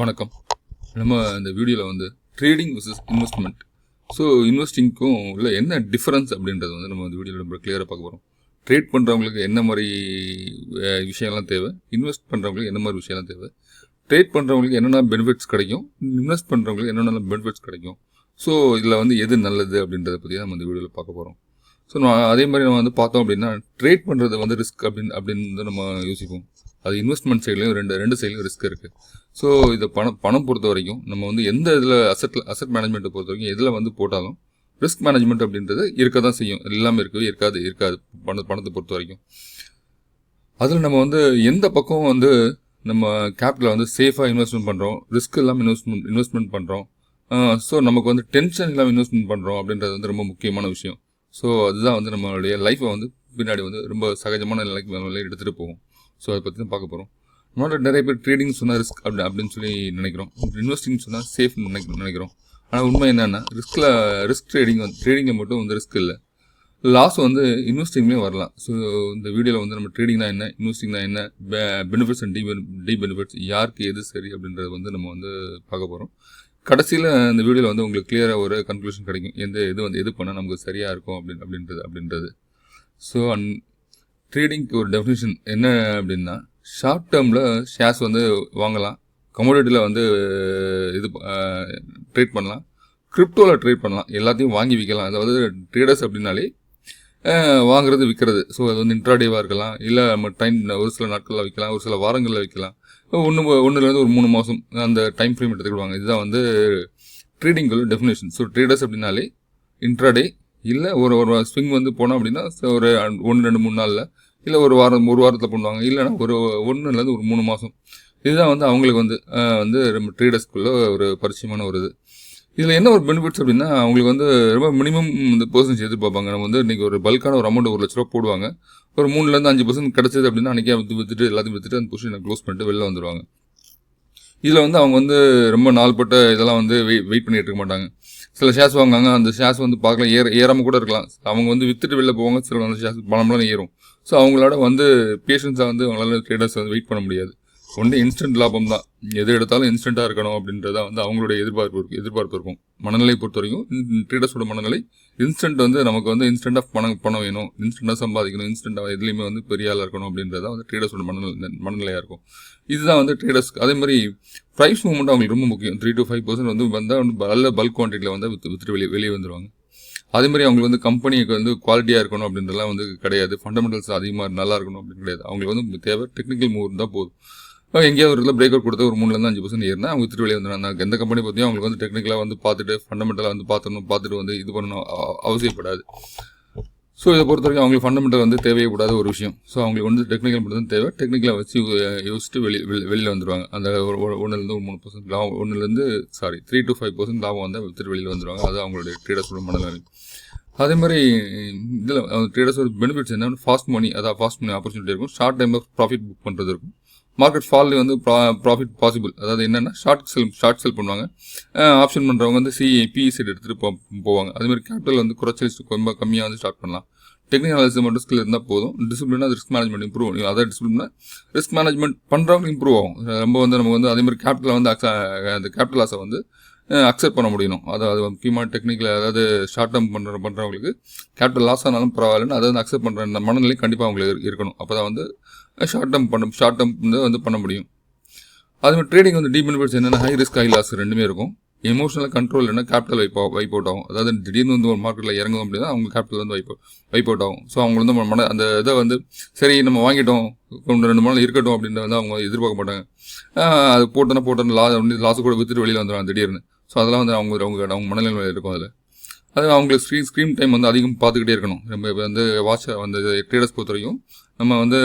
வணக்கம். நம்ம இந்த வீடியோவில் வந்து ட்ரேடிங் விசஸ் இன்வெஸ்ட்மெண்ட் ஸோ இன்வெஸ்டிங்க்கும் உள்ள என்ன டிஃப்ரென்ஸ் அப்படின்றது வந்து நம்ம இந்த வீடியோவில் நம்ம கிளியராக பார்க்க போகிறோம் ட்ரேட் பண்ணுறவங்களுக்கு என்ன மாதிரி விஷயம்லாம் தேவை? இன்வெஸ்ட் பண்ணுறவங்களுக்கு என்ன மாதிரி விஷயம்லாம் தேவை? ட்ரேட் பண்ணுறவங்களுக்கு என்னென்ன பெனிஃபிட்ஸ் கிடைக்கும்? இன்வெஸ்ட் பண்ணுறவங்களுக்கு என்னென்ன பெனிஃபிட்ஸ் கிடைக்கும்? ஸோ இதில் வந்து எது நல்லது அப்படின்றத பற்றி நம்ம இந்த வீடியோவில் பார்க்க போகிறோம் ஸோ நான் அதே மாதிரி நம்ம வந்து பார்த்தோம் அப்படின்னா ட்ரேட் பண்ணுறது வந்து ரிஸ்க் அப்படின்னு அப்படின்னு வந்து நம்ம யோசிப்போம். அது இன்வெஸ்ட்மெண்ட் சைட்லையும் ரெண்டு ரெண்டு சைட்லையும் ரிஸ்க் இருக்குது ஸோ இதை பணம் பணம் பொறுத்த வரைக்கும் நம்ம வந்து எந்த இதில் அசட் அசட் மேனேஜ்மெண்ட்டை பொறுத்த வரைக்கும் எதில் வந்து போட்டாலும் ரிஸ்க் மேனேஜ்மெண்ட் அப்படின்றது இருக்க தான் செய்யும். எல்லாமே இருக்கவே இருக்காது இருக்காது. பண பணத்தை பொறுத்த வரைக்கும் அதில் நம்ம வந்து எந்த பக்கம் வந்து நம்ம கேபிட்டலை வந்து சேஃபாக இன்வெஸ்ட்மெண்ட் பண்ணுறோம் ரிஸ்க் இல்லாமல் இன்வெஸ்ட்மெண்ட் இன்வெஸ்ட்மெண்ட் பண்ணுறோம் ஸோ நமக்கு வந்து டென்ஷன் இல்லாமல் இன்வெஸ்ட்மெண்ட் பண்ணுறோம் அப்படின்றது வந்து ரொம்ப முக்கியமான விஷயம். ஸோ அதுதான் வந்து நம்மளுடைய லைஃப்பை வந்து பின்னாடி வந்து ரொம்ப சகஜமான நிலைக்கு எடுத்துகிட்டு போகும். ஸோ அதை பற்றி தான் பார்க்க போகிறோம் நம்மளோட நிறைய பேர் ட்ரேடிங் சொன்னால் ரிஸ்க் அப்படி அப்படின்னு சொல்லி நினைக்கிறோம். இன்வெஸ்டிங் சொன்னால் சேஃப் நினைக்க நினைக்கிறோம். ஆனால் உண்மை என்னென்னா ரிஸ்கில் ரிஸ்க் ட்ரேடிங் வந்து ட்ரேடிங்கில் மட்டும் வந்து ரிஸ்க் இல்லை. லாஸ் வந்து இன்வெஸ்டிங்லேயும் வரலாம். ஸோ இந்த வீடியோவில் வந்து நம்ம ட்ரேடிங்னா என்ன இன்வெஸ்டிங்னா என்ன benefits and de de benefits யாருக்கு எது சரி அப்படின்றத வந்து நம்ம வந்து பார்க்க போகிறோம் கடைசியில் இந்த வீடியோவில் வந்து உங்களுக்கு கிளியராக ஒரு கன்க்ளூஷன் கிடைக்கும். எந்த எது வந்து எது பண்ணால் நமக்கு சரியாக இருக்கும் அப்படின்னு அப்படின்றது அப்படின்றது. ஸோ அண்ட் ட்ரேடிங்க்கு ஒரு டெஃபினேஷன் என்ன அப்படின்னா ஷார்ட் டேர்மில் ஷேர்ஸ் வந்து வாங்கலாம். கமோடிட்டியில் வந்து இது ட்ரேட் பண்ணலாம். கிரிப்டோவில் ட்ரேட் பண்ணலாம். எல்லாத்தையும் வாங்கி விற்கலாம். அதாவது ட்ரேடர்ஸ் அப்படின்னாலே வாங்குறது விற்கிறது. ஸோ அது வந்து இன்ட்ராடேவாக இருக்கலாம். இல்லை நம்ம டைம் ஒரு சில நாட்களில் விற்கலாம். ஒரு சில வாரங்களில் விற்கலாம். ஒன்று ஒன்றுலேருந்து ஒரு மூணு மாதம் அந்த டைம் ஃப்ரேம் எடுத்துக்கிடுவாங்க. இதுதான் வந்து ட்ரேடிங்கோட டெஃபினேஷன் ஸோ ட்ரேடர்ஸ் அப்படின்னாலே இன்ட்ராடே இல்லை ஒரு ஒரு ஸ்விங் வந்து போனோம் அப்படின்னா ஒரு ஒன்று ரெண்டு மூணு நாளில் இல்லை ஒரு வாரம் ஒரு வாரத்தில் பண்ணுவாங்க. இல்லைன்னா ஒரு ஒன்றுலேருந்து ஒரு மூணு மாதம் இதுதான் வந்து அவங்களுக்கு வந்து வந்து ரொம்ப ட்ரேடர்ஸ்குள்ள ஒரு பரிச்சயமான ஒரு இது. இதில் என்ன ஒரு பெனிஃபிட்ஸ் அப்படின்னா அவங்களுக்கு வந்து ரொம்ப மினிமம் இந்த பர்சன்டேஜ் எதிர்பார்ப்பாங்க. நம்ம வந்து இன்றைக்கி ஒரு பல்கான ஒரு அமௌண்ட் ஒரு லட்ச ரூபா போடுவாங்க. ஒரு மூணுலேருந்து அஞ்சு பர்சன்ட் கிடச்சது அப்படின்னா அன்றைக்கே விற்றுட்டு எல்லாத்தையும் விற்றுட்டு அந்த பொசிஷனை க்ளோஸ் பண்ணிட்டு வெளில வந்துடுவாங்க இதில் வந்து அவங்க வந்து ரொம்ப நாள்பட்ட இதெல்லாம் வந்து வெயிட் வெயிட் இருக்க மாட்டாங்க. சில ஷேர்ஸ் வாங்குவாங்க அந்த ஷேர்ஸ் வந்து பார்க்கலாம் ஏற ஏறாமல் கூட இருக்கலாம். அவங்க வந்து வித்துட்டு வெளில போவாங்க சில அந்த ஷேர்ஸ் பணம்லாம் ஏறும். ஸோ அவங்களோட வந்து பேஷன்ஸாக வந்து அவங்களால ட்ரேடர்ஸ் வந்து வெயிட் பண்ண முடியாது. ஒன்று இன்ஸ்டன்ட் லாபம் தான். எது எடுத்தாலும் இன்ஸ்டண்ட்டாக இருக்கணும் அப்படின்றத வந்து அவங்களுடைய எதிர்பார்ப்பு இருக்கும் எதிர்பார்ப்பு இருக்கும். மனநிலை பொறுத்த வரைக்கும் ட்ரேடர்ஸோட மனநிலை இன்ஸ்டன்ட் வந்து நமக்கு வந்து இன்ஸ்டண்ட்டாக பணம் பணம் வேணும். இன்ஸ்டண்ட்டாக சம்பாதிக்கணும் இன்ஸ்டண்ட்டாக எதுலேயுமே வந்து பெரிய ஆளாக இருக்கணும் அப்படின்றத வந்து ட்ரேடர்ஸோட மனநிலை மனநிலையாக இருக்கும். இதுதான் வந்து ட்ரேடர்ஸ் அதே மாதிரி ப்ரைஸ் மூவ்மெண்ட் அவங்களுக்கு ரொம்ப முக்கியம். த்ரீ டு ஃபைவ் பர்சன்ட் வந்து வந்தால் வந்து நல்ல பல்க் குவான்டிட்டியில் வந்து வித்து வித்துட்டு வெளியே வெளியே வந்துடுவாங்க அதே மாதிரி அவங்களுக்கு வந்து கம்பெனிக்கு வந்து குவாலிட்டியாக இருக்கணும் அப்படின்றலாம் வந்து கிடையாது. ஃபண்டமெண்டல்ஸ் அதிகமாக நல்லா இருக்கணும் அப்படின்னு கிடையாது. அவங்களுக்கு வந்து தேவை டெக்னிக்கல் மூவ் இருந்தால் போதும். எங்கேயோ எங்கேயாவது ஒரு இடத்துல பிரேக் அவுட் கொடுத்து ஒரு மூணுலேருந்து அஞ்சு பர்சன்ட் ஏறினா அவங்க வித்துட்டு வெளியே வந்துடுறாங்க எந்த கம்பெனி பற்றியும் அவங்களுக்கு வந்து டெக்னிக்கலாக வந்து பார்த்துட்டு ஃபண்டமெண்டலாக வந்து பார்த்துடணும் பார்த்துட்டு வந்து இது பண்ணணும் அவசியப்படாது. ஸோ இதை பொறுத்த வரைக்கும் அவங்களுக்கு ஃபண்டமெண்டல் வந்து தேவையப்படாத ஒரு விஷயம். ஸோ அவங்களுக்கு வந்து டெக்னிக்கல் மட்டும் தான் தேவை. டெக்னிக்கலாக வச்சு யோசிச்சுட்டு வெளியே வெளியில் வந்துடுவாங்க அந்த ஒரு ஒரு- ஒரு மூணு பர்சன்ட் லாபம் ஒன்றுலேருந்து sorry three to five percent லாபம் வந்து வித்துட்டு வெளியில் வந்துடுவாங்க அது அவங்களுடைய ட்ரேடர்ஸோட மனநிலை. அதே மாதிரி இதில் ட்ரேடர்ஸோட பெனிஃபிட்ஸ் என்னென்னா ஃபாஸ்ட் மணி அதாவது ஃபாஸ்ட் மணி ஆப்பர்ச்சுனிட்டி இருக்கும். ஷார்ட் டைமில் ப்ராஃபிட் புக் பண்ணுறது இருக்கும். மார்க்கெட் ஃபால்லே வந்து ப்ராஃபிட் பாசிபிள் அதாவது என்னென்னா ஷார்ட் செல் ஷார்ட் செல் பண்ணுவாங்க. ஆப்ஷன் பண்ணுறவங்க வந்து சி பிஇ சைடு e, எடுத்துகிட்டு போ போவாங்க. அதே மாதிரி கேபிட்டல் வந்து குறைச்சி ரொம்ப கம்மியாக வந்து ஸ்டார்ட் பண்ணலாம். டெக்னிக்கல் அனாலிசிஸ் மட்டும் ஸ்கில் இருந்தால் போதும். டிசிப்ளினா ரிஸ்க் மேனேஜ்மெண்ட் இம்ப்ரூவ் ஆகும் அதாவது டிசிப்ளினா ரிஸ்க் மேனேஜ்மெண்ட் பண்ணுறவங்க இம்ப்ரூவ் ஆகும். ரொம்ப வந்து நமக்கு வந்து அதே மாதிரி கேபிட்டல் வந்து acc- அந்த கேபிட்டல் லாஸை வந்து அக்செப்ட் பண்ண முடியணும். அதாவது முக்கியமான டெக்னிக்கல் அதாவது ஷார்ட் டேர்ம் பண்ணுற பண்ணுறவங்களுக்கு கேபிட்டல் லாஸ் ஆனாலும் பரவாயில்லன்னு அதை வந்து அக்செப்ட் பண்ணுற மனநிலை கண்டிப்பாக அவங்களுக்கு இருக்கணும். அப்போ தான் வந்து ஷார்ட் டேர்ம் பண்ண ஷார்ட் டேர்ம் வந்து பண்ண முடியும். அதுமாதிரி ட்ரேடிங் வந்து டீ பெனிஃபிட்ஸ் என்னென்னா ஹை ரிஸ்க் ஹை லாஸ் ரெண்டுமே இருக்கும். எமோஷனல் கண்ட்ரோல் என்ன கேபிட்டல் வைப் வைப் அவுட் ஆகும். அதாவது திடீர்னு வந்து ஒரு மார்க்கெட்டில் இறங்கும் அப்படின்னா அவங்க கேபிட்டல் வந்து வைப் வைப் அவுட் ஆகும். ஸோ அவங்க வந்து மன அந்த இதை வந்து சரி நம்ம வாங்கிட்டோம். ஒன்று ரெண்டு நாள் இருக்கட்டும் அப்படின்றத வந்து அவங்க எதிர்பார்க்க மாட்டாங்க. அது போட்டோன்னா போட்டோன்னு லா லாஸ் கூட வித்துட்டு வெளியில் வந்துடுவாங்க திடீர்னு. ஸோ அதெல்லாம் வந்து அவங்க அவங்க அவங்க மனநிலை இருக்கும் அதில். அது அவங்களுக்கு ஸ்க்ரீன் ஸ்க்ரீன் டைம் வந்து அதிகம் பார்த்துக்கிட்டே இருக்கணும். நம்ம இப்போ வந்து வாட்ச் அந்த ட்ரேடர்ஸ் பொறுத்த வரைக்கும். நம்ம வந்து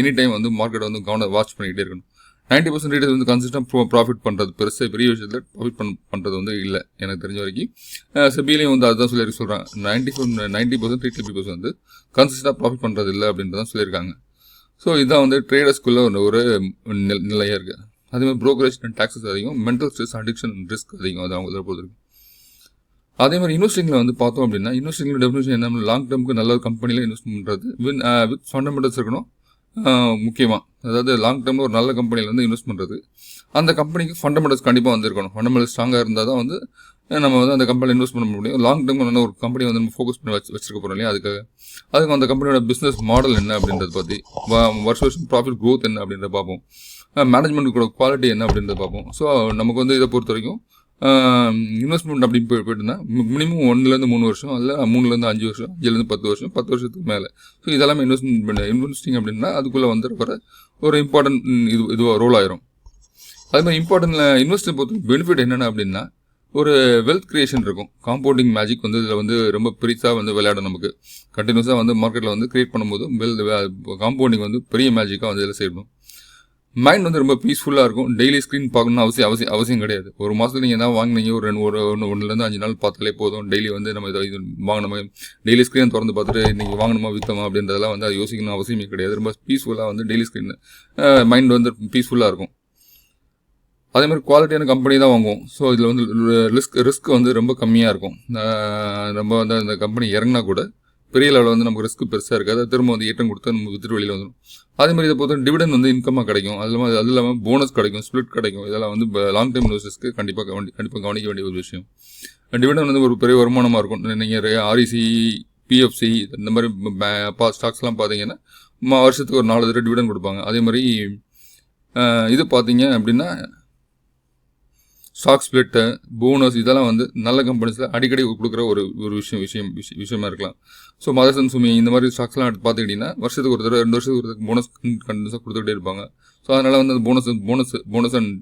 எனி டைம் வந்து மார்க்கெட் வந்து கவனம் வாட்ச் பண்ணிக்கிட்டே இருக்கணும். நைன்டி பர்சன்ட் ட்ரேடர்ஸ் வந்து கன்சிஸ்டாக ப்ராஃபிட் பண்ணுறது பெருசாக பெரிய விஷயத்தில் ப்ராஃபிட் பண் பண்ணுறது வந்து இல்லை எனக்கு தெரிஞ்ச வரைக்கும். செபிலையும் வந்து அதுதான் சொல்லி சொல்கிறாங்க ninety ninety percent retail peoples வந்து கன்சிஸ்டாக ப்ராஃபிட் பண்ணுறது இல்லை அப்படின்றதான் சொல்லியிருக்காங்க. ஸோ இதுதான் வந்து ட்ரேடர்ஸ்குள்ள ஒரு ஒரு நிலையாக இருக்குது அதே மாதிரி அண்ட் டாக்ஸஸ் அதிகம் மென்டல் ஸ்ட்ரெஸ் அடிக்ஷன் ரிஸ்க் அதிகம் அது அவங்க இதில் பொறுத்து அதே மாதிரி இன்வெஸ்டிங்கில் வந்து பார்த்தோம் அப்படின்னா இன்வெஸ்டிங்கில் டெஃபினேஷன் என்ன லாங் டேர்முக்கு நல்ல ஒரு கம்பெனியில் இன்வெஸ்ட் பண்ணுறது வின் வித் ஃபண்டமெண்டல்ஸ் இருக்கணும். முக்கியமாக அதாவது லாங் டேர்மில் ஒரு நல்ல கம்பெனியில் வந்து இன்வெஸ்ட் பண்ணுறது அந்த கம்பெனிக்கு ஃபண்டமெண்டல்ஸ் கண்டிப்பாக வந்து இருக்கணும் ஃபண்டமெண்டல் ஸ்ட்ராங்காக இருந்தால் தான் வந்து நம்ம வந்து அந்த கம்பெனியில் இன்வெஸ்ட் பண்ண முடியும். லாங் டேர்ம் நல்ல ஒரு கம்பெனி வந்து நம்ம ஃபோக்கஸ் பண்ணி வச்சு வச்சிருக்க போகிறோம் இல்லையா? அதுக்காக. அதுக்கு அந்த கம்பெனியோட பிஸ்னஸ் மாடல் என்ன அப்படின்றத பற்றி வருஷம் வருஷம் ப்ராஃபிட் க்ரோத் என்ன அப்படின்றத பார்ப்போம். மேனேஜ்மெண்ட்டோட குவாலிட்டி என்ன அப்படின்றத பார்ப்போம். ஸோ நமக்கு வந்து இதை பொறுத்த வரைக்கும் இன்வெஸ்ட்மெண்ட் அப்படின்னு போய் போயிட்டுனா மினிமம் ஒன்றுலேருந்து மூணு வருஷம் இல்லை மூணுலேருந்து அஞ்சு வருஷம் அஞ்சுலேருந்து பத்து வருஷம் பத்து வருஷத்துக்கு மேலே. ஸோ இதெல்லாமே இன்வெஸ்ட்மெண்ட் பண்ண இன்வெஸ்டிங் அப்படின்னா அதுக்குள்ளே வந்துருக்கிற ஒரு இம்பார்ட்டன்ட் இது இதுவாக ரோல் ஆயிரும். அது மாதிரி இம்பார்ட்டன்ட் இன்வெஸ்டர் பொறுத்த பெனிஃபிட் என்னென்ன அப்படின்னா ஒரு வெல்த் கிரியேஷன் இருக்கும். காம்பவுண்டிங் மேஜிக் வந்து இதில் வந்து ரொம்ப பெருசாக வந்து விளையாடும் நமக்கு. கண்டினியூஸாக வந்து மார்க்கெட்டில் வந்து கிரியேட் பண்ணும்போது வெல் காம்பவுண்டிங் வந்து பெரிய மேஜிக்காக வந்து இதில் செய்யணும் மைண்ட் வந்து ரொம்ப பீஸ்ஃபுல்லாக இருக்கும். டெய்லி ஸ்க்ரீன் பார்க்கணும்னு அவசியம் அவசியம் அவசியம் கிடையாது. ஒரு மாதத்துல நீங்கள் என்ன வாங்கினீங்க ஒரு ரெண்டு ஒரு ஒன்று ஒன்றுலேருந்து அஞ்சு நாள் பார்த்தாலே போதும். டெய்லி வந்து நம்ம இதை இது வாங்கணுமா? டெய்லி ஸ்க்ரீன் திறந்து பார்த்துட்டு இன்றைக்கி வாங்கணுமா விற்றோமா அப்படின்றதெல்லாம் வந்து அது யோசிக்கணும் அவசியமே கிடையாது. ரொம்ப பீஸ்ஃபுல்லாக வந்து டெய்லி ஸ்க்ரீன் மைண்ட் வந்து பீஸ்ஃபுல்லாக இருக்கும். அதே மாதிரி குவாலிட்டியான கம்பெனி தான் வாங்குவோம். ஸோ இதில் வந்து ரிஸ்க் ரிஸ்க் வந்து ரொம்ப கம்மியாக இருக்கும். நம்ம வந்து அந்த கம்பெனி இறங்கினா கூட பெரிய லெவலில் வந்து நமக்கு ரிஸ்க் பெருசாக இருக்காது. திரும்ப வந்து ஏற்றம் கொடுத்தா நம்ம வித்துட்டு வெளியில் வந்துடும் அதே மாதிரி இதை பொறுத்த டிவிடன் வந்து இன்கமாக கிடைக்கும். அது இல்லாமல் அது இல்லாமல் போனஸ் கிடைக்கும் ஸ்பிளிட் கிடைக்கும். இதெல்லாம் வந்து லாங் டைம் இன்வெஸ்டர்ஸ்க்கு கண்டிப்பாக கவனி கண்டிப்பாக கவனிக்க வேண்டிய ஒரு விஷயம். டிவிடன் வந்து ஒரு பெரிய வருமானமாக இருக்கும். நீங்கள் ஆர்இசி பிஎஃப்சி இந்த மாதிரி ஸ்டாக்ஸ்லாம் பார்த்தீங்கன்னா வருஷத்துக்கு ஒரு நாலு தடவை டிவிடன் கொடுப்பாங்க. அதே மாதிரி இது பார்த்தீங்க அப்படின்னா ஸ்டாக் ஸ்பிளிட்டு போனஸ் இதெல்லாம் வந்து நல்ல கம்பெனிஸில் அடிக்கடி கொடுக்குற ஒரு ஒரு விஷயம் விஷயம் விஷயமா இருக்கலாம். ஸோ மதர்சன் சுமி இந்த மாதிரி ஸ்டாக்ஸ்லாம் எடுத்து பார்த்துக்கிட்டிங்கன்னா வருஷத்துக்கு ஒரு தடவை ரெண்டு வருஷத்துக்கு ஒரு போனஸ் கண்டினியூஸாக கொடுத்துக்கிட்டே இருப்பாங்க. ஸோ அதனால் வந்து அந்த போனஸ் போனஸ் போனஸ் அண்ட்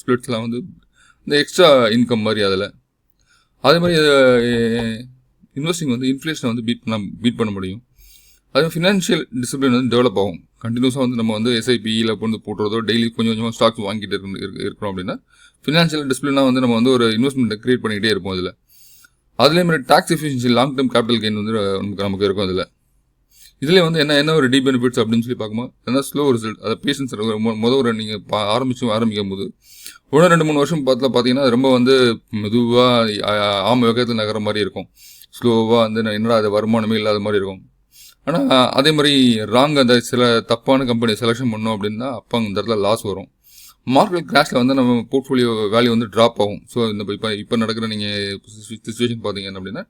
ஸ்பிளிட்ஸ்லாம் வந்து இந்த எக்ஸ்ட்ரா இன்கம் மாதிரி அதில். அதே மாதிரி இன்வெஸ்டிங் வந்து இன்ஃப்ளேஷனை வந்து பீட் பண்ண பீட் பண்ண முடியும். அது ஃபினான்ஷியல் டிசிப்ளின் வந்து டெவலப் ஆகும். கண்டினியூஸாக வந்து நம்ம வந்து எஸ்ஐபியில் வந்து போட்டுறதோ டெய்லி கொஞ்சம் கொஞ்சமாக ஸ்டாக்ஸ் வாங்கிட்டு இருக்கு இருக்கிறோம் அப்படின்னா ஃபினான்ஷியல் டிசிப்ளினாக வந்து நம்ம வந்து ஒரு இன்வெஸ்ட்மெண்ட்டை கிரியேட் பண்ணிக்கிட்டே இருப்போம் அதில். அதுலேயே மாதிரி tax efficiency long term capital gain வந்து நமக்கு நமக்கு இருக்கும் அதில். இதில் வந்து என்ன என்ன ஒரு டி பெனிஃபிட்ஸ் அப்படின்னு சொல்லி பார்க்கும்போது என்ன ஸ்லோ ரிசல்ட் அதை பேஷன்ஸ் முத ஒரு நீங்கள் பா ஆரம்பிச்சு ஆரம்பிக்கும் போது ஒன்று ரெண்டு மூணு வருஷம் பார்த்துல பார்த்தீங்கன்னா ரொம்ப வந்து மெதுவாக ஆம வேகத்தில் நகர மாதிரி இருக்கும். ஸ்லோவாக வந்து என்னடா அது வருமானமே இல்லாத மாதிரி இருக்கும். ஆனால் அதே மாதிரி ராங் அந்த சில தப்பான கம்பெனி செலெக்ஷன் பண்ணோம் அப்படின்னா அப்போ அந்த இடத்துல லாஸ் வரும். மார்க்கெட் கிராஷில் வந்து நம்ம போர்ட்ஃபோலியோ வேல்யூ வந்து ட்ராப் ஆகும். ஸோ இந்த இப்போ இப்போ நடக்கிற நீங்கள் சுச்சுவேஷன் பார்த்தீங்க அப்படின்னா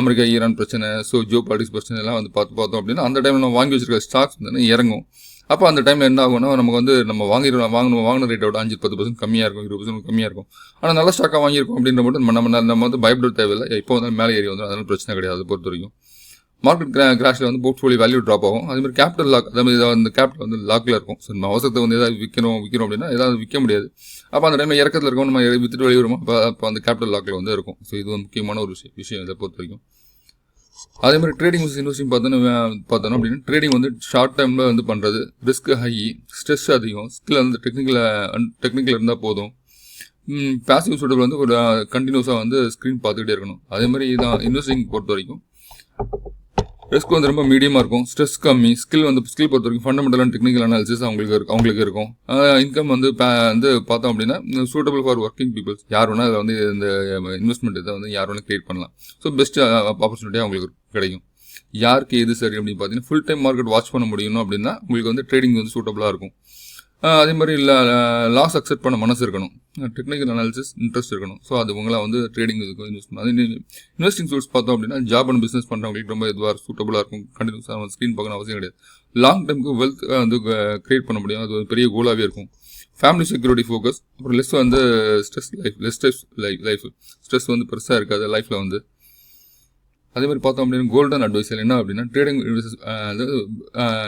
அமெரிக்கா ஈரான் பிரச்சனை ஸோ ஜோ பாலிடிக்ஸ் பிரச்சனை எல்லாம் வந்து பார்த்து பார்த்தோம் அப்படின்னா அந்த டைமில் நம்ம வாங்கி வச்சிருக்க ஸ்டாக்ஸ் வந்து இறங்கும். அப்போ அந்த டைமில் என்ன ஆகும்னா நமக்கு வந்து நம்ம வாங்கிடுவோம் வாங்கணும் வாங்கின ரேட்டோட அஞ்சு பத்து பர்சன்ட் கம்மியாக இருக்கும் இருபது பர்சன்ட் கம்மியாக இருக்கும். ஆனால் நல்ல ஸ்டாக்காக வாங்கியிருக்கோம் அப்படின்ற மட்டும் நம்ம நம்ம வந்து பயப்பட தேவையில்லை. இப்போ வந்து மேலே ஏறி வந்துடும் அதனால பிரச்சனை கிடையாது அதை பொறுத்த வரைக்கும். மார்க்கெட் கிரா கிராஷில் வந்து போர்ட்ஃபோலியோ வேல்யூ ட்ராப் ஆகும். அதே மாதிரி கேபிட்டல் லாக் அதே மாதிரி ஏதாவது கேபிட்டல் வந்து லாக்கில் இருக்கும். ஸோ நம்ம அவசரத்தை வந்து ஏதாவது விற்கணும் விற்கிறோம் அப்படின்னா ஏதாவது விற்க முடியாது. அப்போ அந்த டைமில் இறக்கத்தில் இருக்கும் நம்ம வித்துட்டு வெளியே அப்போ அப்போ அந்த கேபிட்டல் லாக்கில் வந்து இருக்கும். ஸோ இது வந்து முக்கியமான ஒரு விஷயம் விஷயம் இதை பொறுத்த வரைக்கும். அதே மாதிரி ட்ரேடிங் இன்வெஸ்டிங் பார்த்தோன்னா பார்த்தோன்னா அப்படின்னா ட்ரேடிங் வந்து ஷார்ட் டைமில் வந்து பண்ணுறது ரிஸ்க் ஹை ஸ்ட்ரெஸ் அதிகம். ஸ்கில் வந்து டெக்னிக்கல் டெக்னிக்கல் இருந்தால் போதும். பேசிவ் சூட்டபிள் வந்து ஒரு கண்டினியூஸாக வந்து ஸ்க்ரீன் பார்த்துக்கிட்டே இருக்கணும். அதே மாதிரி இதான் இன்வெஸ்டிங் பொறுத்த வரைக்கும். ரிஸ்க் வந்து ரொம்ப மீடியமாக இருக்கும். ஸ்ட்ரெஸ் கம்மி. ஸ்கில் வந்து ஸ்கில் பொறுத்த வரைக்கும் ஃபண்டமெண்டலான டெக்னிக்கல் அனாலிசிஸ் அவங்களுக்கு இருக்கும் அவங்களுக்கு இருக்கும். இன்கம் வந்து வந்து பார்த்தோம் அப்படின்னா சூட்டபிள் ஃபார் ஒர்க்கிங் பீப்புள்ஸ் யார் வேணால் அதில் வந்து இந்த இன்வெஸ்ட்மெண்ட் இதை வந்து யார் வேணால் கிரியேட் பண்ணலாம். ஸோ பெஸ்ட் ஆப்பர்ச்சுனிட்டி அவங்களுக்கு கிடைக்கும். யாருக்கு எது சரி அப்படின்னு பார்த்தீங்கன்னா ஃபுல் டைம் மார்க்கெட் வாட்ச் பண்ண முடியணும் அப்படின்னா உங்களுக்கு வந்து ட்ரேடிங் வந்து சூட்டபுளாக இருக்கும். அதே மாதிரி இல்லை லாஸ் அக்செப்ட் பண்ண மனசு இருக்கணும். டெக்னிக்கல் அனாலிசிஸ் இன்ட்ரெஸ்ட் இருக்கணும். ஸோ அது உங்களாம் வந்து ட்ரேடிங் இதுக்கு இன்வெஸ்ட் பண்ணணும் இன்வெஸ்டிங் சோர்ஸ் பார்த்தோம் அப்படின்னா ஜாப் அண்ட் பிஸ்னஸ் பண்ணுறவங்களுக்கு ரொம்ப இதுவாக சூட்டபுளாக இருக்கும். கண்டினியூஸாக ஸ்க்ரீன் பார்க்கணும் அவசியம் கிடையாது. லாங் டைமுக்கு வெல்த் வந்து கிரியேட் பண்ண முடியும். அது ஒரு பெரிய கோலாகவே இருக்கும். ஃபேமிலி செக்யூரிட்டி ஃபோக்கஸ் அப்புறம் லெஸ் வந்து stress life less stress life life stress வந்து பெருசாக இருக்காது லைஃப்பில் வந்து. அதே மாதிரி பார்த்தோம் அப்படின்னா கோல்டன் அட்வைஸர் என்ன அப்படின்னா ட்ரேடிங் அதாவது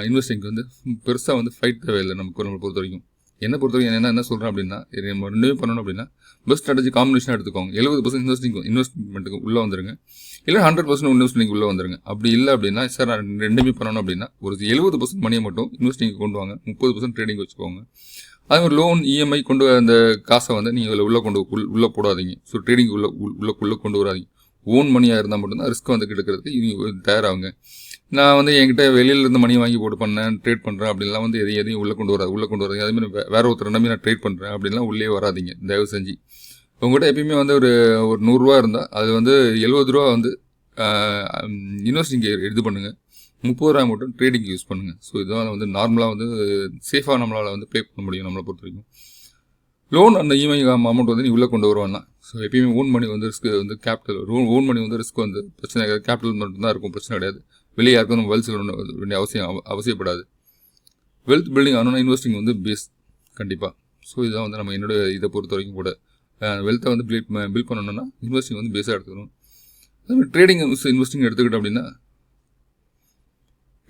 இன்வெஸ்டிங்க்கு வந்து பெருசாக வந்து ஃபைட் தேவையில்லை நமக்கு நம்மளை பொறுத்த வரைக்கும் என்ன பொறுத்த வரைக்கும் என்ன என்ன சொல்கிறேன் அப்படின்னா நம்ம ரெண்டுமே பண்ணணும் அப்படின்னா பெஸ்ட் ஸ்ட்ராட்டஜி காம்பினேஷன் எடுத்துக்கோங்க. எழுபது பர்சன்ட் இன்வெஸ்டிங் இன்வெஸ்ட்மெண்ட்டுக்கு உள்ளே வந்துருங்க. இல்லை ஹண்ட்ரட் பர்சன்ட் இன்வெஸ்டிங் உள்ளே வந்துருங்க. அப்படி இல்லை அப்படின்னா சார் நான் ரெண்டுமே பண்ணணும் அப்படின்னா ஒரு எழுபது பர்சன்ட் மணியை மட்டும் இன்வெஸ்டிங் கொண்டு வாங்க. முப்பது பர்சன்ட் ட்ரேடிங் வச்சுக்கோங்க. அதே மாதிரி லோன் இஎம்ஐ கொண்டு அந்த காசை வந்து நீங்கள் உள்ளே கொண்டு உள்ளே போடாதீங்க. ஸோ ட்ரேடிங் உள்ள உள்ளே கொண்டு வராதிங்க. ஓன் மணியாக இருந்தால் மட்டும்தான் ரிஸ்க் வந்து எடுக்கிறதுக்கு இனி தயாராகுங்க. நான் வந்து என்கிட்ட வெளியிலேருந்து மணி வாங்கி போட்டு பண்ணேன் ட்ரேட் பண்ணுறேன் அப்படின்லாம் வந்து எதையும் எதையும் உள்ளே கொண்டு வராது உள்ளே கொண்டு வராது. அதேமாதிரி வேற ஒருத்தர் நம்பி நான் ட்ரேட் பண்ணுறேன் அப்படின்லாம் உள்ளே வராதிங்க தயவு செஞ்சு. உங்கள்கிட்ட எப்பயுமே வந்து ஒரு ஒரு நூறுரூவா இருந்தால் அது வந்து எழுபது ரூபா வந்து இன்வெஸ்டிங் இது பண்ணுங்கள் முப்பது ரூபா மட்டும் ட்ரேடிங் யூஸ் பண்ணுங்கள் ஸோ இதெல்லாம் வந்து நார்மலாக வந்து சேஃபாக நம்மளால் வந்து ப்ளே பண்ண முடியும் நம்மளை பொறுத்த வரைக்கும். லோன் அந்த இஎம்ஐ அமௌண்ட் வந்து நீ உள்ளே கொண்டு வருவான்னா. ஸோ எப்பயுமே ஓன் மணி வந்து ரிஸ்க் வந்து கேபிட்டல் ஓன் மணி வந்து ரிஸ்க் வந்து பிரச்சனை கிடையாது. கேபிட்டல் மட்டும்தான் இருக்கும் பிரச்சனை கிடையாது. வெளியே யாருக்கும் நம்ம வெல்த் வேண்டிய அவசியம் அவசியப்படாது. வெல்த் பில்டிங் ஆனால் இன்வெஸ்டிங் வந்து பேஸ் கண்டிப்பாக ஸோ இதுதான் வந்து நம்ம என்னோட இதை பொறுத்த வரைக்கும் கூட. வெல்த்தை வந்து பில்ட் பில்ட் பண்ணணும்னா இன்வெஸ்டிங் வந்து பேஸாக எடுத்துக்கணும். அதே ட்ரேடிங் இன்வெஸ்டிங் எடுத்துக்கிட்டோம் அப்படின்னா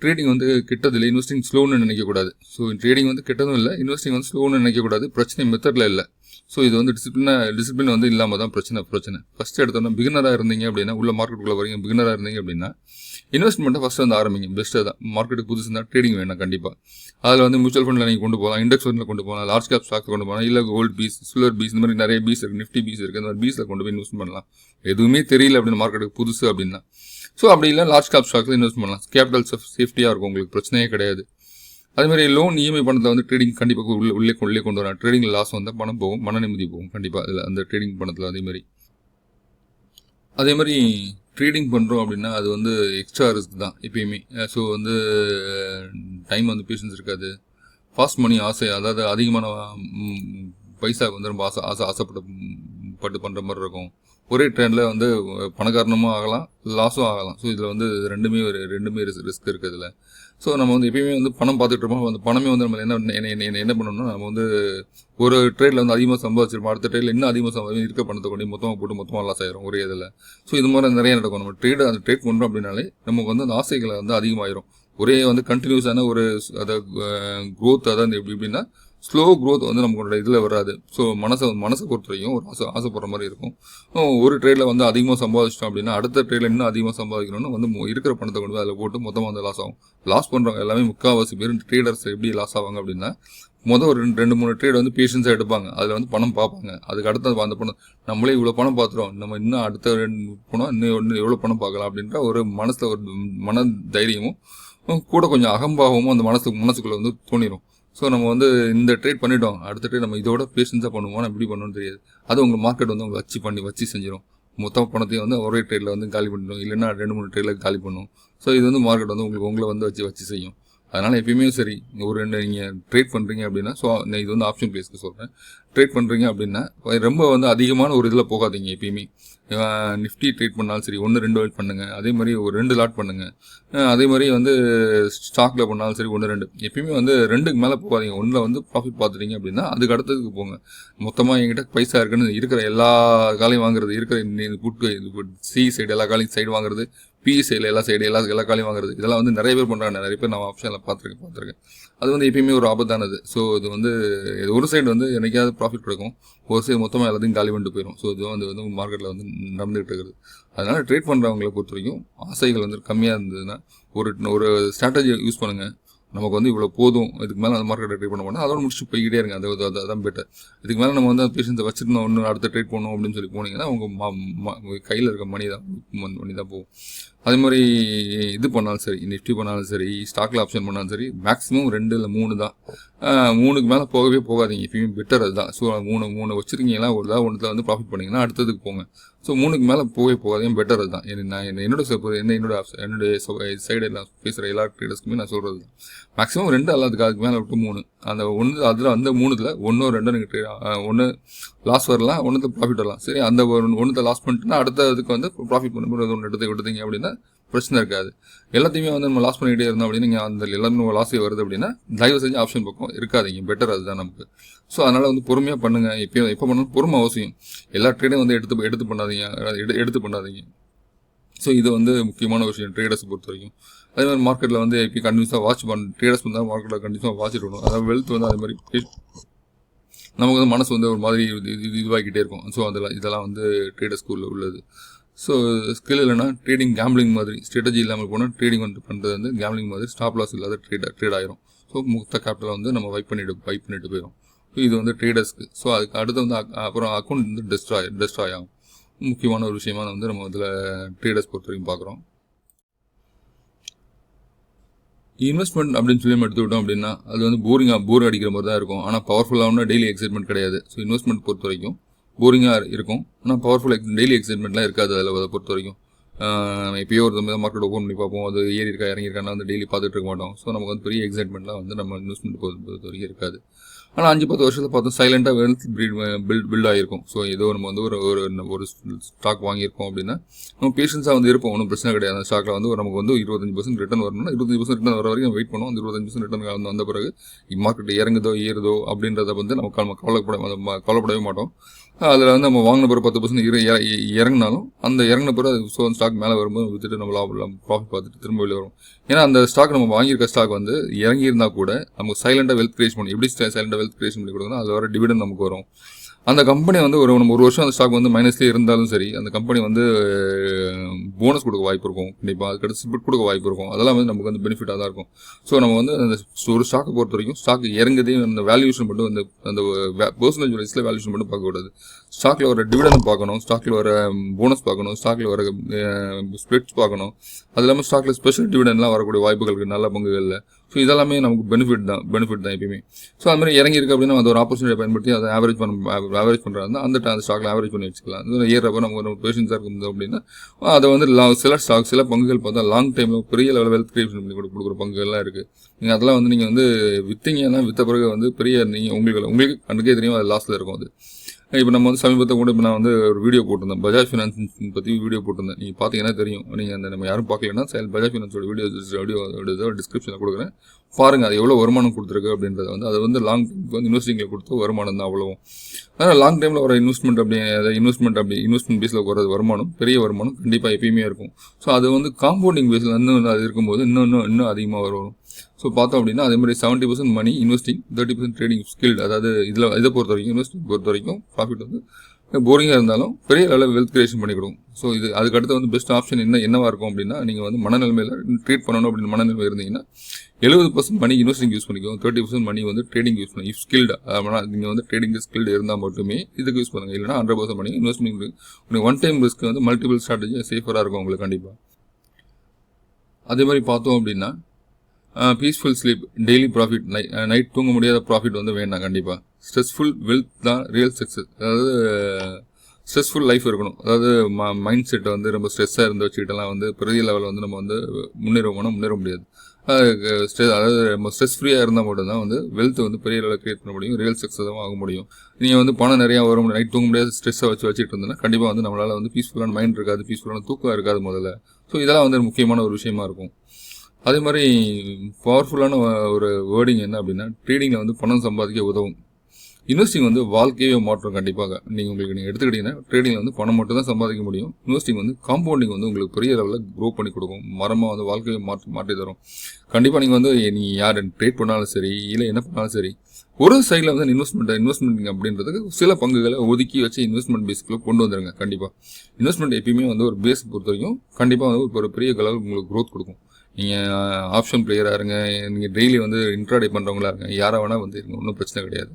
ட்ரேடிங் வந்து கிட்டதில்லை இன்வெஸ்டிங் ஸ்லோன்னு நினைக்கக்கூடாது. ஸோ ட்ரேடிங் வந்து கெட்டதும் இல்லை இன்வெஸ்டிங் வந்து ஸ்லோன்னு நினைக்கக்கூடாது. பிரச்சனை மெத்தடில் இல்லை. ஸோ இது வந்து டிசிப்ளினா டிசிப்ளின் வந்து இல்லாமல் தான் பிரச்சனை பிரச்சனை. ஃபஸ்ட்டு எடுத்தோம்னா பிகினராக இருந்தீங்க அப்படின்னா உள்ள மார்க்கெட்டுக்குள்ளே வரீங்க பிகினராக இருந்தீங்க அப்படின்னா இன்வெஸ்ட்மெண்ட்டை ஃபஸ்ட்டு வந்து ஆரம்பிங்க. பெஸ்ட்டாக தான். மார்க்கெட்டுக்கு புதுசு தான் ட்ரேடிங் வேணும் கண்டிப்பாக அதில் வந்து மியூச்சுவல் ஃபண்டில் நீங்கள் கொண்டு போகலாம் இண்டெக்ஸ் ஃபண்டில் கொண்டு போகலாம் லார்ஜ் கேப் ஸ்டாக்ஸ் கொண்டு போகலாம் இல்லை கோல்டு பீஸ் சில்வர் பீஸ் இந்த மாதிரி நிறைய பீஸ் இருக்குது நிஃப்டி பீஸ் இருக்குது இந்த மாதிரி பீஸில் கொண்டு போய் இன்வெஸ்ட் பண்ணலாம். எதுவுமே தெரியல அப்படின்னு மார்க்கெட்டுக்கு புதுசு அப்படின்னா. ஸோ அப்படி இல்லை லார்ஜ் கேப் ஸ்டாக்ஸில் இன்வெஸ்ட் பண்ணலாம். கேபிட்டல் சேஃப்டியாக இருக்கும். உங்களுக்கு பிரச்சனையே கிடையாது. அதே மாதிரி லோன் இஎம்ஐ பணத்தில் வந்து ட்ரேடிங் கண்டிப்பாக உள்ளே உள்ளே உள்ளே கொண்டு வரலாம். ட்ரேடிங் லாஸ் வந்தால் பணம் போகும். மன நிம்மதி போகும். கண்டிப்பாக அதில் அந்த ட்ரேடிங் பணத்தில் அதே மாதிரி அதே மாதிரி ட்ரேடிங் பண்ணுறோம் அப்படின்னா அது வந்து எக்ஸ்ட்ரா ரிஸ்க் தான் எப்பயுமே. ஸோ வந்து டைம் வந்து பேஷன்ஸ் இருக்காது. ஃபாஸ்ட் மணி ஆசை அதாவது அதிகமான பைசாவுக்கு வந்து ரொம்ப ஆசை ஆசை ஆசைப்பட்டு பட்டு பண்ணுற மாதிரி இருக்கும். ஒரே ட்ரெண்டில் வந்து பணக்காரணமும் ஆகலாம் லாஸும் ஆகலாம். ஸோ இதில் வந்து ரெண்டுமே ஒரு ரெண்டுமே ரிஸ்க் இருக்குது இதில். ஸோ நம்ம வந்து எப்பயுமே வந்து பணம் பார்த்துட்டு இருப்போம். அந்த பணமே வந்து நம்ம என்ன என்ன- என்ன என்ன- பண்ணணும்னா நம்ம வந்து ஒரு ட்ரேடில் வந்து அதிகமாக சம்பாதிச்சிருப்போம். அடுத்த ட்ரேடில் இன்னும் அதிகமாக சம்பாதி இருக்க பணத்தை கொண்டு மொத்தமாக போட்டு மொத்தமாக லாஸ் ஆயிரும் ஒரே இதில். ஸோ இது மாதிரி நிறைய நடக்கும். நம்ம ட்ரேட் அந்த ட்ரேட் பண்ணுறோம் அப்படின்னாலே நமக்கு வந்து அந்த ஆசைகளை வந்து அதிகமாயிரும். ஒரே வந்து கண்டினியூஸான ஒரு அதை க்ரோத் அதான் எப்படி எப்படின்னா ஸ்லோ க்ரோத் வந்து நம்மளோட இதில் வராது. ஸோ மனசை மனசை பொறுத்த வரைக்கும் ஒரு ஆசை ஆசைப்படுற மாதிரி இருக்கும். ஒரு ட்ரேடில் வந்து அதிகமாக சம்பாதிச்சிட்டோம் அப்படின்னா அடுத்த ட்ரேடில் இன்னும் அதிகமாக சம்பாதிக்கணும்னு வந்து இருக்கிற பணத்தை கொண்டு போய் அதில் போட்டு மொத்தமாக வந்து லாஸ் ஆகும். லாஸ் பண்ணுறவங்க எல்லாமே முக்கால்வாசி பேர் ட்ரேடர்ஸ் எப்படி லாஸ் ஆவாங்க அப்படின்னா மொதல் ஒரு ரெண்டு ரெண்டு மூணு ட்ரேட் வந்து பேஷன்ஸாக எடுப்பாங்க. அதில் வந்து பணம் பார்ப்பாங்க. அதுக்கு அடுத்து அந்த பணம் நம்மளே இவ்வளோ பணம் பார்த்துருவோம் நம்ம இன்னும் அடுத்த ரெண்டு பணம் இன்னும் இன்னும் எவ்வளோ பணம் பார்க்கலாம் அப்படின்ற ஒரு மனசில் ஒரு மன தைரியமும் கூட கொஞ்சம் அகம்பாவமும் அந்த மனசுக்கு மனசுக்குள்ளே வந்து தோணிடும் ஸோ நம்ம வந்து இந்த ட்ரேட் பண்ணிட்டோம். அடுத்த ட்ரேட் நம்ம இதோட பேஷன்ஸாக பண்ணுவோம்? எப்படி பண்ணணும்னு தெரியாது. அது உங்கள் மார்க்கெட் வந்து உங்களை வச்சு பண்ணி வச்சு செஞ்சிடும் மொத்த பணத்தையும் வந்து ஒரே ட்ரேடில் வந்து காலி பண்ணிடும். இல்லைன்னா ரெண்டு மூணு ட்ரேடில் காலி பண்ணும். ஸோ இது வந்து மார்க்கெட் வந்து உங்களுக்கு உங்களை வந்து வச்சு வச்சு செய்யும். அதனால் எப்பயுமே சரி ஒரு ரெண்டு நீங்கள் ட்ரேட் பண்ணுறீங்க அப்படின்னா ஸோ நான் இது வந்து ஆப்ஷன் பிளேஸ்க்கு சொல்கிறேன் ட்ரேட் பண்ணுறீங்க அப்படின்னா ரொம்ப வந்து அதிகமான ஒரு இதில் போகாதீங்க எப்பயுமே. நிஃப்டி ட்ரேட் பண்ணாலும் சரி ஒன்று ரெண்டு வாட் பண்ணுங்கள் அதே மாதிரி ஒரு ரெண்டு லாட் பண்ணுங்கள் அதே மாதிரி வந்து ஸ்டாக்ல பண்ணாலும் சரி ஒன்று ரெண்டு. எப்பயுமே வந்து ரெண்டுக்கு மேலே போகாதீங்க. ஒன்றில் வந்து ப்ராஃபிட் பார்த்துட்டீங்க அப்படின்னா அதுக்கு அடுத்ததுக்கு போங்க. மொத்தமாக என்கிட்ட பைசா இருக்குன்னு இருக்கிற எல்லா காலையும் வாங்குறது இருக்கிற புட்டு சி சைடு எல்லா காலையும் சைடு வாங்குறது பி சைடில் எல்லா சைடு எல்லா எல்லா காலையும் வாங்குறது இதெல்லாம் வந்து நிறைய பேர் பண்ணுறாங்க நிறைய பேர் நான் ஆப்ஷனில் பார்த்துருக்கேன் பார்த்துருக்கேன். அது வந்து எப்பயுமே ஒரு ஆபத்தானது. ஸோ இது வந்து இது ஒரு சைடு வந்து என்னைக்காவது ப்ராஃபிட் கிடைக்கும். ஒரு சைடு மொத்தமாக எல்லாத்தையும் காலி பண்ணிட்டு போயிடும் ஸோ இது வந்து வந்து மார்க்கெட்டில் வந்து நடந்துகிட்டு இருக்குது. அதனால் ட்ரேட் பண்ணுறவங்களை பொறுத்த வரைக்கும் ஆசைகள் வந்து கம்மியாக இருந்ததுன்னா ஒரு ஒரு ஸ்ட்ராட்டஜி யூஸ் பண்ணுங்கள் நமக்கு வந்து இவ்வளோ போதும். இதுக்கு மேலே அந்த மார்க்கெட்டை ட்ரேட் பண்ண மாட்டோம் அதோட முடிச்சுட்டு போய்கிட்டே இருங்க. அது அதான் பெட்டர் இதுக்கு மேலே நம்ம வந்து பேஷன்ஸை வச்சிருந்தோம். ஒன்று அடுத்த ட்ரேட் பண்ணணும் அப்படின்னு சொல்லி போனீங்கன்னா உங்கள் கையில் இருக்க மணி தான். மணி தான் போகும். அதே மாதிரி இது பண்ணாலும் சரி நிஃப்டி பண்ணாலும் சரி ஸ்டாக்ல ஆப்ஷன் பண்ணாலும் சரி மேக்ஸிமம் ரெண்டு இல்லை மூணு தான். மூணுக்கு மேலே போகவே போகாதீங்க. எப்பயுமே பெட்டர் அதுதான். ஸோ மூணு மூணு வச்சுருக்கீங்களா? ஒரு தான் ஒன்றுல வந்து ப்ராஃபிட் பண்ணிங்கன்னா அடுத்ததுக்கு போங்க. ஸோ மூணுக்கு மேலே போகவே போகாதீங்க. பெட்டர் அதுதான். என்ன நான் என்ன- என்னோட சப்போ- என்ன என்னோட என்னுடைய சைடு எல்லாம் பேசுகிற எல்லா ட்ரேடர்ஸ்க்குமே நான் சொல்கிறது தான். மேக்ஸிமம் ரெண்டு அல்லதுக்கு அதுக்கு மேலே விட்டு மூணு. அந்த ஒன்று அதில் அந்த மூணுத்தில் ஒன்றோ ரெண்டோ நீங்கள் ஒன்று லாஸ் வரலாம் ஒன்றுத்த ப்ராஃபிட் வரலாம். சரி அந்த ஒன்று ஒன்றுத்த லாஸ் பண்ணிட்டுனா அடுத்த இதுக்கு வந்து ப்ராஃபிட் பண்ணும்போது ஒன்று எடுத்து விடுதீங்க அப்படின்னா பிரச்சனை இருக்காது. எல்லாத்தையுமே வந்து நம்ம லாஸ் பண்ணிக்கிட்டே இருந்தோம் அப்படின்னு நீங்கள் அந்த எல்லாமே லாஸே வருது அப்படின்னா தயவு செஞ்சு ஆப்ஷன் பக்கம் இருக்காதீங்க. பெட்டர் அதுதான் நமக்கு. ஸோ அதனால் வந்து பொறுமையாக பண்ணுங்கள் எப்போ எப்போ பண்ணாலும் பொறுமை அவசியம். எல்லா ட்ரேடையும் வந்து எடுத்து எடுத்து பண்ணாதீங்க. எடு எடுத்து பண்ணாதீங்க. ஸோ இது வந்து முக்கியமான விஷயம் ட்ரேடர்ஸ் பொறுத்த வரைக்கும். அதே மாதிரி மார்க்கெட்டில் வந்து இப்போ கண்டினியூஸாக வாட்ச் பண்ண ட்ரேடர்ஸ் வந்து மார்க்கெட்டில் கண்டினியூஸாக வாட்ச் இருக்கணும் அதாவது வெல்த் வந்து அதே மாதிரி நமக்கு வந்து மனசு வந்து ஒரு மாதிரி இது இது இதுவாகிக்கிட்டே இருக்கும். ஸோ அதெல்லாம் இதெல்லாம் வந்து ட்ரேடர் ஸ்கூலில் உள்ளது. ஸோ ஸ்கில் இல்லைன்னா ட்ரேடிங் கேம்பிளிங் மாதிரி ஸ்ட்ராட்டஜி இல்லாமல் போனால் ட்ரேடிங் வந்து பண்ணுறது வந்து கேம்பிளிங் மாதிரி ஸ்டாப் லாஸ் இல்லாத ட்ரேட் ட்ரேட் ஆயிரும். ஸோ மொத்த கேபிட்டலை வந்து நம்ம வைப் பண்ணிட்டு வைப் பண்ணிட்டு போயிடும் ஸோ இது வந்து ட்ரேடர்ஸ்க்கு ஸோ அதுக்கு அடுத்து வந்து அக்- அப்புறம் அக்கௌண்ட் வந்து டெஸ்ட்ராய் டெஸ்ட்ராய் ஆகும். முக்கியமான ஒரு விஷயமான வந்து நம்ம இதில் ட்ரேடர்ஸ் பொறுத்த வரைக்கும் பார்க்குறோம். இன்வெஸ்ட்மெண்ட் அப்படின்னு சொல்லி நம்ம எடுத்துக்கிட்டோம் அப்படின்னா அது வந்து போரிங்காக போர் அடிக்கிற மாதிரி தான் இருக்கும். ஆனால் பவர்ஃபுல்லான டெய்லி எக்ஸைட்மெண்ட் கிடையாது. ஸோ இன்வெஸ்ட்மெண்ட் பொறுத்த வரைக்கும் போரிங்காக இருக்கும். ஆனால் பவர்ஃபுல் டெய்லி எக்ஸைட்மெண்ட்லாம் இருக்காது அதில் அதை பொறுத்த வரைக்கும். நம்ம எப்பயோ ஒரு தடவை மார்க்கெட் ஓப்பன் பண்ணி பார்ப்போம். அது ஏறி இருக்கா வந்து டெய்லி பார்த்துட்டு இருக்க மாட்டோம். ஸோ நமக்கு வந்து பெரிய எக்ஸைட்மெண்ட்லாம் வந்து நம்ம இன்வெஸ்ட்மெண்ட் பொறுத்த பொறுத்த வரைக்கும் இருக்காது. ஆனால் அஞ்சு பத்து வருஷத்தில் பார்த்தோம் சைலண்டாக வெல்த் பில்ட் பில்ட் ஆகிருக்கும் ஸோ ஏதோ நம்ம வந்து ஒரு ஒரு ஒரு ஸ்டாக் வாங்கியிருக்கோம் அப்படின்னா நம்ம பேஷன்ஸாக வந்து இருப்போம். ஒன்றும் பிரச்சனை கிடையாது. அந்த ஸ்டாக்கில் வந்து நமக்கு வந்து இருபத்தஞ்சு பர்சன்ட் ரிட்டர்ன் வரணும்னா இருபத்தஞ்சு பர்சன்ட் ரிட்டர்ன் வர வரைக்கும் வெயிட் பண்ணுவோம். அந்த இருபத்தஞ்சு பர்சன்ட் ரிட்டர்ன் வந்து வந்த பிறகு மார்க்கெட் இறங்குதோ ஏறுதோ அப்படின்றத வந்து நம்ம கவலைப்பட கவலைப்படவே மாட்டோம். அதில் வந்து நம்ம வாங்கின பிறகு பத்து பர்சன்ட் இற இறங்கினாலும் இறங்குனாலும் அந்த இறங்கின பிறகு அது ஸோ ஸ்டாக் மேலே வரும்போது வித்துட்டு நம்ம லாபம் ப்ராஃபிட் பார்த்துட்டு திரும்ப வெளியே வரும் ஏன்னா அந்த ஸ்டாக் நம்ம வாங்கியிருக்க ஸ்டாக் வந்து இறங்கியிருந்தால் கூட நமக்கு சைலண்டாக வெல்த் கிரியேட் பண்ணி எப்படி சைலண்டாக வெல்த் கிரியேஷன் பண்ணி கொடுக்கணும் அது வர டிவிடன் நமக்கு வரும். அந்த கம்பெனி வந்து ஒரு நம்ம ஒரு வருஷம் அந்த ஸ்டாக் வந்து மைனஸ்லேயே இருந்தாலும் சரி அந்த கம்பெனி வந்து போனஸ் கொடுக்க வாய்ப்பு இருக்கும். கண்டிப்பாக அதுக்கடுத்து ஸ்பிட் கொடுக்க வாய்ப்பு இருக்கும். அதெல்லாம் வந்து நமக்கு வந்து பெனிஃபிட்டாக தான் இருக்கும். ஸோ நம்ம வந்து அந்த ஒரு ஸ்டாக்கை பொறுத்த வரைக்கும் ஸ்டாக் இறங்குதே அந்த வேல்யூஷன் மட்டும் வந்து அந்த பர்சனல் வைஸில் வேல்யூஷன் மட்டும் பார்க்கக்கூடாது ஸ்டாக்கில் வர டிவிடன் பார்க்கணும். ஸ்டாக்கில் வர போனஸ் பார்க்கணும். ஸ்டாக்கில் வர ஸ்பிளிட்ஸ் பார்க்கணும். அது இல்லாமல் ஸ்டாக்கில் ஸ்பெஷல் டிவிடன்லாம் வரக்கூடிய வாய்ப்புகள் இருக்குது நல்ல பங்குகளில். ஸோ இதெல்லாமே நமக்கு பெனிஃபிட் தான் பெனிஃபிட் தான் எப்பயுமே. ஸோ அது மாதிரி இறங்கி இருக்கு அப்படின்னா அது ஒரு ஆப்பர்ச்சுனிட்டி பயன்படுத்தி அதை ஆவரேஜ் பண்ண ஆவரேஜ் பண்ணுறாங்க அந்த அந்த ஸ்டாக்ல ஆவரேஜ் பண்ணி வச்சுக்கலாம். இது ஏறப்ப நம்ம ஒரு பேஷன்ஸாக இருக்கும் அப்படின்னா அதை வந்து லா- சில ஸ்டாக் சில பங்குகள் பார்த்தா லாங் டைமில் பெரிய லெவல் வெல்த் கிரியேஷன் பண்ணி கொடுக்குற பங்குகள்லாம் இருக்குது நீங்கள் அதெல்லாம் வந்து நீங்கள் வந்து விற்றீங்கன்னா விற்ற பிறகு வந்து பெரிய நீங்கள் உங்களுக்கு உங்களுக்கு கண்டுக்கே தெரியும் அது லாஸில் இருக்கும் அது. இப்போ நம்ம வந்து சமீபத்தில் கூட இப்போ நான் வந்து ஒரு வீடியோ போட்டிருந்தேன். பஜாஜ் ஃபினான்ஸ் பற்றி வீடியோ போட்டிருந்தேன். நீங்கள் பார்த்தீங்கன்னா தெரியும்? நீங்கள் அந்த நம்ம யாரும் பார்க்கலன்னா சரி பஜாஜ் ஃபினான்ஸோட வீடியோ வீடியோ டிஸ்கிரிப்ஷனில் கொடுக்குறேன். பாருங்கள் அது எவ்வளோ வருமானம் கொடுத்துருக்கு அப்படின்றத வந்து அது வந்து லாங் வந்து இன்வெஸ்டிங்கில் கொடுத்த வருமானம் தான் அவ்வளோவும். அதனால் லாங் டைமில் வர இன்வெஸ்ட்மெண்ட் அப்படி அதாவது இன்வெஸ்ட்மெண்ட் அப்படி இன்வெஸ்ட்மெண்ட் பேஸில் வர வருமானம் பெரிய வருமானம் கண்டிப்பாக எப்பயுமே இருக்கும். ஸோ அது வந்து காம்பவுண்டிங் பேஸில் இன்னும் அது இருக்கும்போது இன்னும் இன்னும் இன்னும் அதிகமாக வரும். ஸோ பார்த்தோம் அப்படின்னா அதே மாதிரி seventy percent money investing thirty percent trading skilled அதாவது இதில் இதை பொறுத்த வரைக்கும் இன்வெஸ்டிங் பொறுத்த வரைக்கும் ப்ராஃபிட் வந்து போரிங்காக இருந்தாலும் பெரிய லெவலில் வெல்த் கிரியேஷன் பண்ணி கொடுக்கும் ஸோ இது அதுக்கடுத்து வந்து பெஸ்ட் ஆப்ஷன் என்ன என்னவா இருக்கும் அப்படின்னா நீங்கள் வந்து மனநிலைமையில் ட்ரீட் பண்ணணும் அப்படின்னு மனநிலைமை இருந்தீங்கன்னா எழுபது பர்சன்ட் மணி இன்வெஸ்டிங் யூஸ் பண்ணிக்கோ தேர்ட்டி பர்சன்ட் மணி வந்து ட்ரேடிங் யூஸ் பண்ணி இஃப் ஸ்கில்டு நீங்கள் வந்து ட்ரேடிங் ஸ்கில்டு இருந்தால் மட்டுமே இதுக்கு யூஸ் பண்ணுங்க. இல்லைனா ஹண்ட்ரட் பர்சன்ட் மணி இன்வெஸ்ட்மெண்ட் உங்களுக்கு ஒன் டைம் ரிஸ்க் வந்து மல்டிபிள் ஸ்ட்ராட்டஜி சேஃபராக இருக்கும் உங்களுக்கு கண்டிப்பாக அதே மாதிரி பார்த்தோம் அப்படின்னா peaceful sleep daily profit night தூங்க முடியாத ப்ராஃபிட் வந்து வேண்டாம் கண்டிப்பாக ஸ்ட்ரெஸ்ஃபுல் வெல்த் தான் ரியல் சக்ஸஸ் அதாவது ஸ்ட்ரெஸ்ஃபுல் லைஃப் இருக்கணும். அதாவது மைண்ட் செட்டை வந்து ரொம்ப ஸ்ட்ரெஸ்ஸாக இருந்து வச்சுக்கிட்டலாம் வந்து பெரிய லெவலில் வந்து நம்ம வந்து முன்னேறுவோம்னா முன்னேற முடியாது. ஸ்ட்ரெஸ் அதாவது நம்ம ஸ்ட்ரெஸ் ஃப்ரீயாக இருந்தால் மட்டும்தான் வந்து வெல்த் வந்து பெரிய லெவலில் க்ரியேட் பண்ண முடியும் ரியல் சக்ஸஸாகவும் ஆக முடியும். நீங்கள் வந்து பணம் நிறையா வரும் நைட் தூங்க முடியாத ஸ்ட்ரெஸ்ஸை வச்சு வச்சுட்டு இருந்தோன்னா கண்டிப்பாக வந்து நம்மளால் வந்து பீஸ்ஃபுல்லான மைண்ட் இருக்காது பீஸ்ஃபுல்லான தூக்கம் இருக்காது முதல்ல. ஸோ இதெல்லாம் வந்து முக்கியமான ஒரு விஷயமா இருக்கும். அதே மாதிரி பவர்ஃபுல்லான ஒரு வேர்டிங் என்ன அப்படின்னா ட்ரேடிங்கில் வந்து பணம் சம்பாதிக்க உதவும். இன்வெஸ்டிங் வந்து வாழ்க்கையே மாற்றம் கண்டிப்பாக. நீங்கள் உங்களுக்கு நீங்கள் எடுத்துக்கிட்டீங்கன்னா ட்ரேடிங்கில் வந்து பணம் மட்டும் தான் சம்பாதிக்க முடியும். இன்வெஸ்டிங் வந்து காம்பவுண்டிங் வந்து உங்களுக்கு பெரிய லெவலில் க்ரோ பண்ணி கொடுக்கும். மரமாக வந்து வாழ்க்கையை மாற்றி மாற்றி தரும். கண்டிப்பாக நீங்கள் வந்து நீங்கள் யார் ட்ரேட் பண்ணாலும் சரி இல்லை என்ன பண்ணாலும் சரி ஒரு சைடில் வந்து இன்வெஸ்ட்மெண்ட் இன்வெஸ்ட்மெண்ட் அப்படின்றதுக்கு சில பங்குகளை ஒதுக்கி வச்சு இன்வெஸ்ட்மெண்ட் பேஸ்க்குள்ள கொண்டு வந்துருங்க கண்டிப்பாக இன்வெஸ்ட்மெண்ட் எப்பயுமே வந்து ஒரு பேஸ் பொறுத்த வரைக்கும் கண்டிப்பாக வந்து ஒரு பெரிய கலர் உங்களுக்கு க்ரோத் கொடுக்கும். நீங்கள் ஆப்ஷன் பிளேயராக இருங்க. நீங்கள் டெய்லி வந்து இன்ட்ராடே பண்ணுறவங்களா இருங்க. யாராக வேணால் வந்து இருங்க. ஒன்றும் பிரச்சனை கிடையாது.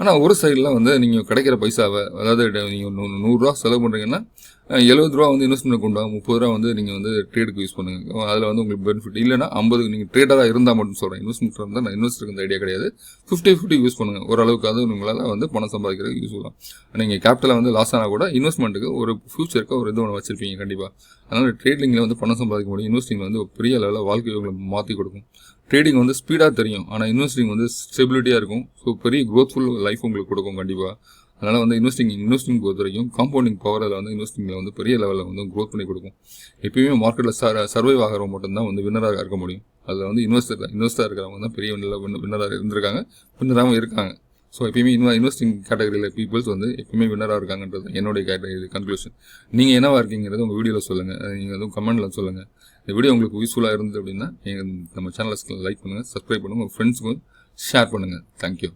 ஆனால் ஒரு சைடில் வந்து நீங்கள் கிடைக்கிற பைசாவை அதாவது நீங்கள் நூறுரூவா செலவு பண்ணுறீங்கன்னா எழுபது ரூபா வந்து இன்வெஸ்ட்மெண்ட் கொண்டு வாங்க முப்பது ரூபா வந்து நீங்கள் வந்து ட்ரேடுக்கு யூஸ் பண்ணுங்க. அதில் வந்து உங்களுக்கு பெனிஃபிட் இல்லைனா ஐம்பது நீங்கள் ட்ரேடராக இருந்தால் மட்டும் சொல்கிறேன் இன்வெஸ்ட்மெண்ட் இருந்தால் நான் இன்வெஸ்டருக்கு இந்த ஐடியா கிடையாது. ஃபிஃப்டி ஃபிஃப்டி யூஸ் பண்ணுங்க. ஓரளவுக்கு அது உங்களால் வந்து பணம் சம்பாதிக்கிறதுக்கு யூஸ் ஆகும் நீங்கள் கேபிட்டலை வந்து லாஸ் ஆனால் கூட இன்வெஸ்ட்மெண்ட்டுக்கு ஒரு ஃபியூச்சருக்கு ஒரு இது ஒன்று வச்சிருப்பீங்க கண்டிப்பாக அதனால் ட்ரேடிங்கில் வந்து பணம் சம்பாதிக்க முடியும். இன்வெஸ்டிங் வந்து பெரிய லெவலில் வாழ்க்கையை உங்களுக்கு மாற்றி கொடுக்கும். ட்ரேடிங் வந்து ஸ்பீடாக தெரியும். ஆனால் இன்வெஸ்டிங் வந்து ஸ்டெபிலிட்டியாக இருக்கும். ஸோ பெரிய க்ரோத்ஃபுல் லைஃப் உங்களுக்கு கொடுக்கும் கண்டிப்பாக அதனால் வந்து இன்வெஸ்டிங் இன்வெஸ்டிங் பொறுத்த வரைக்கும் காம்பவுண்டிங் பவர் அதில் வந்து இன்வெஸ்டிங்கில் வந்து பெரிய லெவலில் வந்து க்ரோத் பண்ணி கொடுக்கும். எப்பயுமே மார்க்கெட்டில் சர் சர்வைவ் ஆகிறவங்க மட்டும்தான் வந்து வின்னராக இருக்க முடியும். அதில் வந்து இன்வெஸ்டர் இன்வெஸ்டராக இருக்கிறவங்க தான் பெரிய வின்னராக இருந்திருக்காங்க. வின்னராகவும் இருக்காங்க. ஸோ எப்பயுமே இன்வ இன்வெஸ்டிங் கேட்டகரியில் பீப்புள்ஸ் வந்து எப்பயுமே வின்னராக இருக்காங்கன்றது என்னுடைய கேட்டகரி கன்க்ளூஷன் நீங்கள் என்னவா இருக்கீங்கிறது உங்கள் வீடியோவில் சொல்லுங்கள் நீங்கள் வந்து கமெண்ட்டில் சொல்லுங்கள் இந்த வீடியோ உங்களுக்கு யூஸ்ஃபுல்லாக இருந்தது அப்படின்னா எங்கள் நம்ம சேனலை லைக் பண்ணுங்கள் சப்ஸ்கிரைப் பண்ணுங்கள் உங்கள் ஃப்ரெண்ட்ஸுக்கும் ஷேர் பண்ணுங்கள் தேங்க்யூ